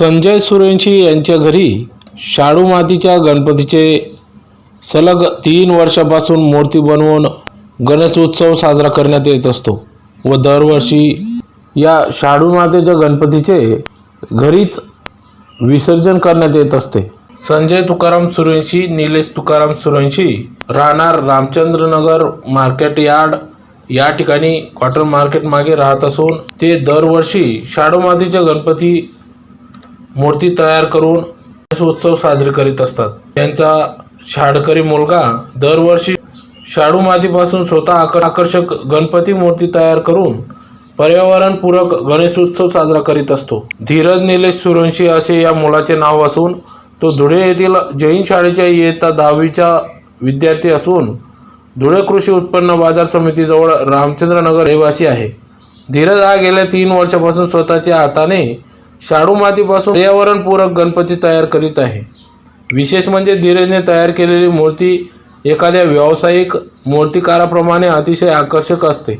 संजय सुरेंशी यांच्या घरी शाडू मातीच्या गणपतीचे सलग तीन वर्षापासून मूर्ती बनवून गणेश उत्सव साजरा करण्यात येत असतो व दरवर्षी या शाडू मातेच्या गणपतीचे घरीच विसर्जन करण्यात येत असते. संजय तुकाराम सुरेंशी निलेश तुकाराम सुरेंशी राहणार रामचंद्रनगर मार्केट यार्ड या ठिकाणी कॉटन मार्केट मागे राहत असून ते दरवर्षी शाडू मातीच्या गणपती मूर्ती तयार करून गणेश उत्सव साजरे करीत असतात. त्यांचा शाडकरी मुलगा दरवर्षी शाडू मातीपासून स्वतः आकर आकर्षक गणपती मूर्ती तयार करून पर्यावरणपूरक गणेशोत्सव साजरा करीत असतो. धीरज निलेश सुरवंशी असे या मुलाचे नाव असून तो धुळे येथील जैन शाळेच्या इयत्ता दहावीचा विद्यार्थी असून धुळे कृषी उत्पन्न बाजार समितीजवळ रामचंद्रनगर रहिवासी आहे. धीरज हा गेल्या तीन वर्षापासून स्वतःच्या हाताने शाडू मातीपासून पर्यावरणपूरक गणपती तयार करीत आहे. विशेष म्हणजे धीरजने तयार केलेली मूर्ती एखाद्या व्यावसायिक मूर्तिकाराप्रमाणे अतिशय आकर्षक असते.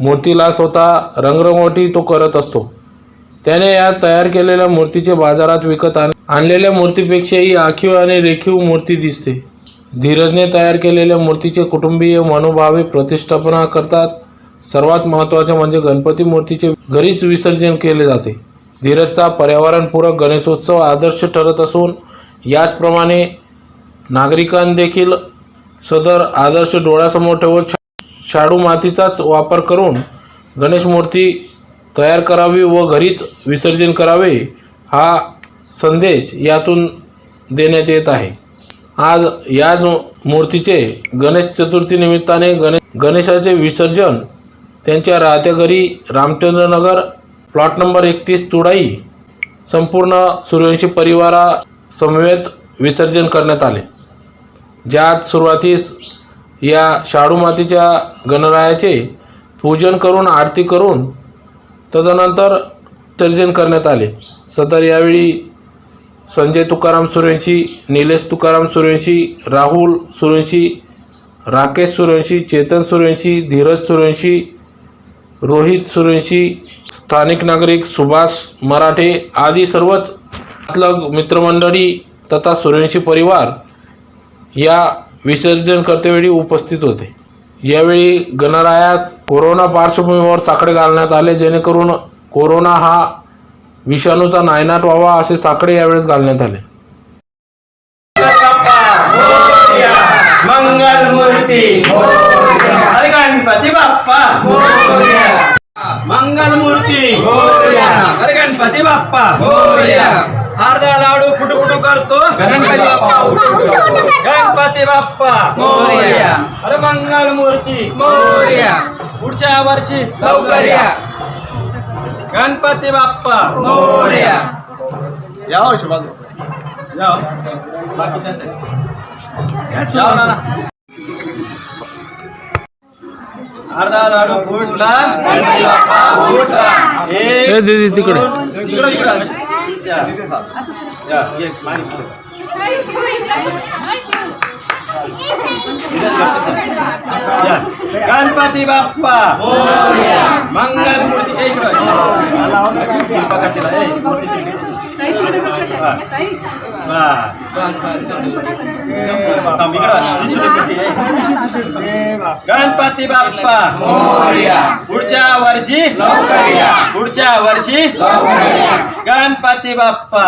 मूर्तीला स्वतः रंगरंगोटी तो करत असतो. त्याने या तयार केलेल्या मूर्तीचे बाजारात विकत आण आणलेल्या मूर्तीपेक्षाही आखीव आणि रेखीव मूर्ती दिसते. धीरजने तयार केलेल्या मूर्तीचे कुटुंबीय मनोभावे प्रतिष्ठापना करतात सर्वात महत्त्वाचे म्हणजे गणपती मूर्तीचे घरीच विसर्जन केले जाते. धीरजचा पर्यावरणपूरक गणेशोत्सव आदर्श ठरत असून याचप्रमाणे नागरिकांदेखील सदर आदर्श डोळ्यासमोर ठेवत शाडू मातीचाच वापर करून गणेश मूर्ती तयार करावी व घरीच विसर्जन करावे हा संदेश यातून देण्यात येत आहे. आज याच मूर्तीचे गणेश चतुर्थी निमित्ताने गणे गणेशाचे विसर्जन त्यांच्या राहत्या घरी रामचंद्रनगर प्लॉट नंबर एकतीस तुडाई संपूर्ण सूर्यवंशी परिवारासमवेत विसर्जन करण्यात आले. ज्यात सुरुवातीस या शाडू मातीच्या गणरायाचे पूजन करून आरती करून तदनंतर विसर्जन करण्यात आले. सदर यावेळी संजय तुकाराम सूर्यवंशी निलेश तुकाराम सूर्यवंशी राहुल सूर्यवंशी राकेश सूर्यवंशी चेतन सूर्यवंशी धीरज सूर्यवंशी रोहित सूर्यवंशी स्थानिक नागरिक सुभाष मराठे आदी सर्वच आपलं मित्रमंडळी तथा सूर्यवंशी परिवार या विसर्जन करतेवेळी उपस्थित होते. यावेळी गणरायास कोरोना पार्श्वभूमीवर साकडे घालण्यात आले. जेणेकरून कोरोना हा विषाणूचा नायनाट व्हावा असे साकडे यावेळेस घालण्यात आले. मंगल अरे गणपती बाप्पा मंगल मूर्ती. अरे गणपती बाप्पा. अर्धा लाडू कुठू करतो? गणपती बाप्पा अरे मंगल मूर्ती. पुढच्या वर्षी गणपती बाप्पा. या शुभांग या. बाकी त्यासाठी जाओ ना अर्धा लाडू फुटला गणपती बाप्पा फुटला एक ए दीदी तिकडे दोन, तिकडं तिकडं या. या, ये, मारी पुढे. या. गणपती बाप्पा मंगल मूर्ती गणपती बाप्पा. पुढच्या वर्षी. पुढच्या वर्षी. गणपती बाप्पा.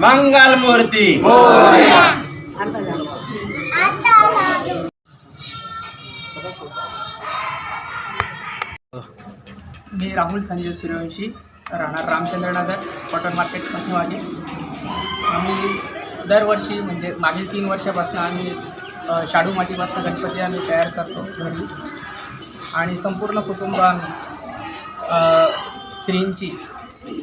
मंगल मूर्ती. मी राहुल संजय सूर्यवंशी. राहणार रामचंद्रनगर कॉटन मार्केट मध्यवाली आम्ही दरवर्षी म्हणजे मागील तीन वर्षापासून आम्ही शाडू मातीपासून गणपती आम्ही तयार करतो घरी. आणि संपूर्ण कुटुंब आम्ही अ, स्त्रींची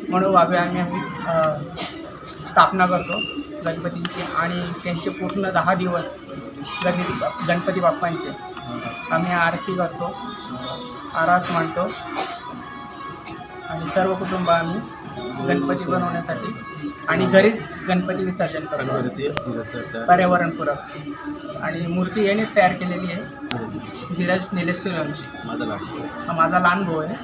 मनोभावे आम्ही आम्ही स्थापना करतो गणपतींची. आणि त्यांचे पूर्ण दहा दिवस गणपती गणपती बाप्पांचे आम्ही आरती करतो आरास मांडतो. आणि सर्व कुटुंब आम्ही गणपती बनवण्यासाठी आणि घरीच गणपती विसर्जन करतो. पर्यावरणपूरक आणि मूर्ती यानेच तयार केलेली आहे. धीरज निलेश सूर्यवंशी हा माझा लहान भाऊ आहे.